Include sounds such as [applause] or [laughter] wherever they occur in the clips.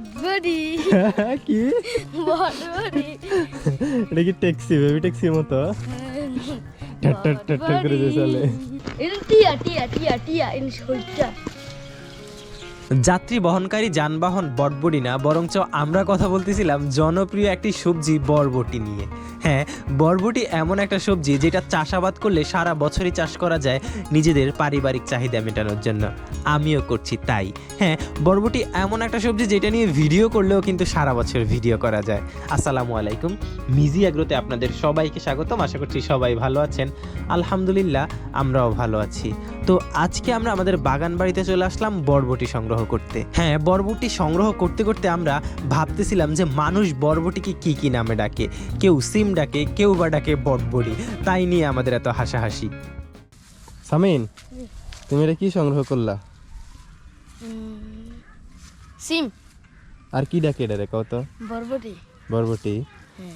বটবডি [laughs] কি? বটবডি এটা কি ট্যাক্সি বেবি ট্যাক্সির মতো? ঠাট ঠাট ঠাট করে চলে। এটা টিয়া টিয়া টিয়া টিয়া ইন সইটা যাত্রী বহনকারী যানবাহন বটবটি না, বরঞ্চ আমরা কথা বলতেছিলাম জনপ্রিয় একটি সবজি বরবটি নিয়ে। হ্যাঁ বরবটি এমন একটা সবজি যেটা চাষাবাদ করলে সারা বছরই চাষ করা যায় নিজেদের পারিবারিক চাহিদা মেটানোর জন্য। আমিও করছি তাই। হ্যাঁ বরবটি এমন একটা সবজি যেটা নিয়ে ভিডিও করলেও কিন্তু সারা বছর ভিডিও করা যায়। আসসালামু আলাইকুম। মিজি আগ্রোতে আপনাদের সবাইকে স্বাগতম। আশা করছি সবাই ভালো আছেন। আলহামদুলিল্লাহ, আমরাও ভালো আছি। তো আজকে আমরা আমাদের বাগান বাড়িতে চলে আসলাম বরবটি সংগ্রহ করতে। হ্যাঁ বরবটি সংগ্রহ করতে করতে আমরা ভাবতেছিলাম যে মানুষ বরবটিকে কি কি নামে ডাকে? কেউ সিম ডাকে কেউ বা ডাকে বটবড়ি। তাই নিয়ে আমাদের এত হাসাহাসি। সামিন তুমি এটা কি সংগ্রহ করলা? সিম। আর কি ডাকে এটা রে কত বরবটি। বরবটি।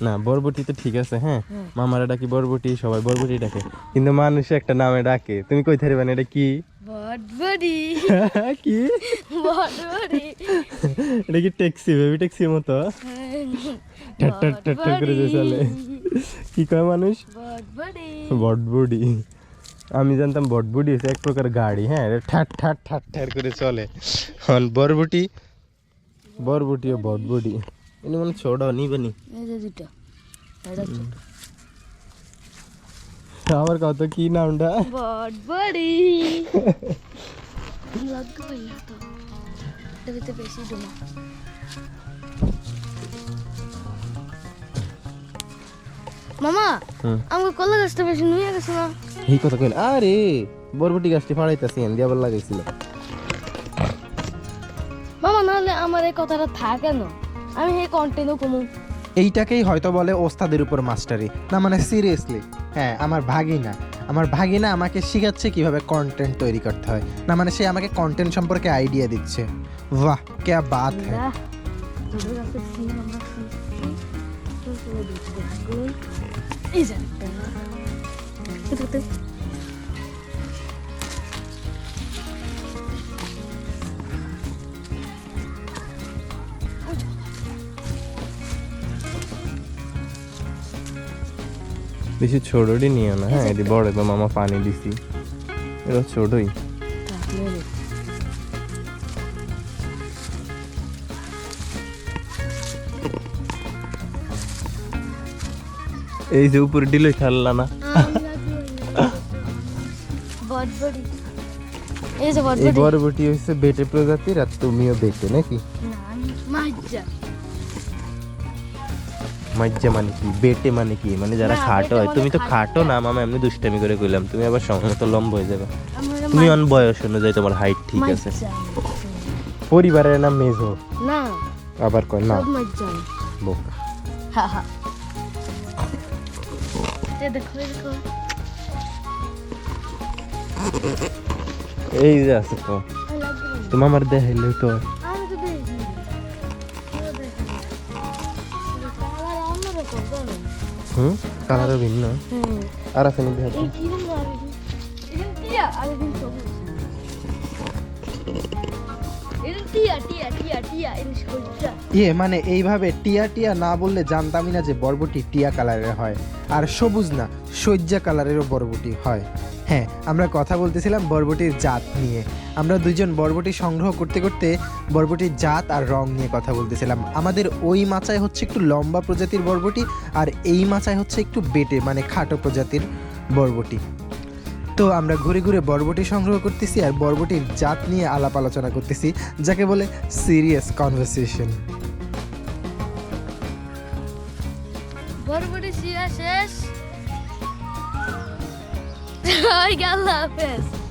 না বরবটি তো ঠিক আছে হ্যাঁ? মামারা ডাকি বরবটি সবাই বরবটি ডাকে। কিন্তু মানুষ একটা নামে ডাকে। তুমি কই থাকবে এটা কি? বটবডি। [laughs] কি? বটবডি। এটা কি ট্যাক্সি বেবি ট্যাক্সির মতো? ঠাট ঠাট ঠাট করে যে চলে। কি কয় মানুষ? বটবডি। বটবুডি। আমি জানতাম বটবুডি হচ্ছে এক প্রকার গাড়ি হ্যাঁ? ঠাট ঠাট ঠাট ঠাট করে চলে। বরবটি। বরবটি ও বটবুডি। এনে মানে ছোট নিবে নি এই যে দুটো এটা ছোট। আবার কত কি নামটা বটবডি লাগবে [laughs] না তো এটা ভিতরে বেশি ডুমা। মামা। আমাকে কলা গাছটা বেশি নুয়ে গেছে না। এই কথা কইল আরে বরবটি গাছটি ফাড়াইতাছি এন দিয়ে লাগাইছিল মামা নাহলে আমার এই কথাটা থাকে না আমি এই কন্টিনিউ কমু এইটাকেই হয়তো বলে ওস্তাদের উপর মাস্টারি। না মানে সিরিয়াসলি হ্যাঁ আমার ভাগিনা। আমার ভাগিনা আমাকে শেখাচ্ছে কীভাবে কন্টেন্ট তৈরি করতে হয়। না মানে সে আমাকে কন্টেন্ট সম্পর্কে আইডিয়া দিচ্ছে। বাহ কে বাত হ্যাঁ বাহ, বেশি ছোটটি নিও না হ্যাঁ? এটি বড় তো মামা পানি দিছি। এটা ছোটই। এই যে উপরে ডিলই খেললা না। এই। বরবটি হচ্ছে বেটে প্রজাতির আর তুমিও বেটে নাকি? না। মজ্জা মানে কি? বেটে মানে কি? মানে যারা খাটো হয় তুমি তো খাটো। না। মামা এমনি দুষ্টামি করে কইলাম। তুমি আবার সময় তো লম্ব হয়ে যাবে। তুমি অন বয়স অনুযায়ী তোমার হাইট ঠিক আছে। পরিবারের নাম মেজো। না। আবার কয় না। বোকা। এই যে আছে তো। তোমার. দেখাইলে তো হুম কালারও ভিন্ন। আর আছে নিতে আছে কিরম আর টিয়া, সবুজ। ইয়ে মানে এইভাবে টিয়া টিয়া না বললে জানতামই না যে বরবটি টিয়া কালারের হয়। আর সবুজ না, সজ্জা কালারেরও বরবটি হয়। হ্যাঁ আমরা কথা বলতেছিলাম বরবটির জাত নিয়ে। আমরা দুইজন বরবটি সংগ্রহ করতে করতে বরবটির জাত আর রং নিয়ে কথা বলতেছিলাম। আমাদের ওই মাচায় হচ্ছে একটু লম্বা প্রজাতির বরবটি আর এই মাচায় হচ্ছে একটু বেটে মানে খাটো প্রজাতির বরবটি। তো আমরা ঘুরে ঘুরে বরবটি সংগ্রহ করতেছি আর বরবটির জাত নিয়ে আলাপ আলোচনা করতেছি, যাকে বলে সিরিয়াস কনভারসেশন। বরবটি সিয়া শেষ। গেল হাফেজ।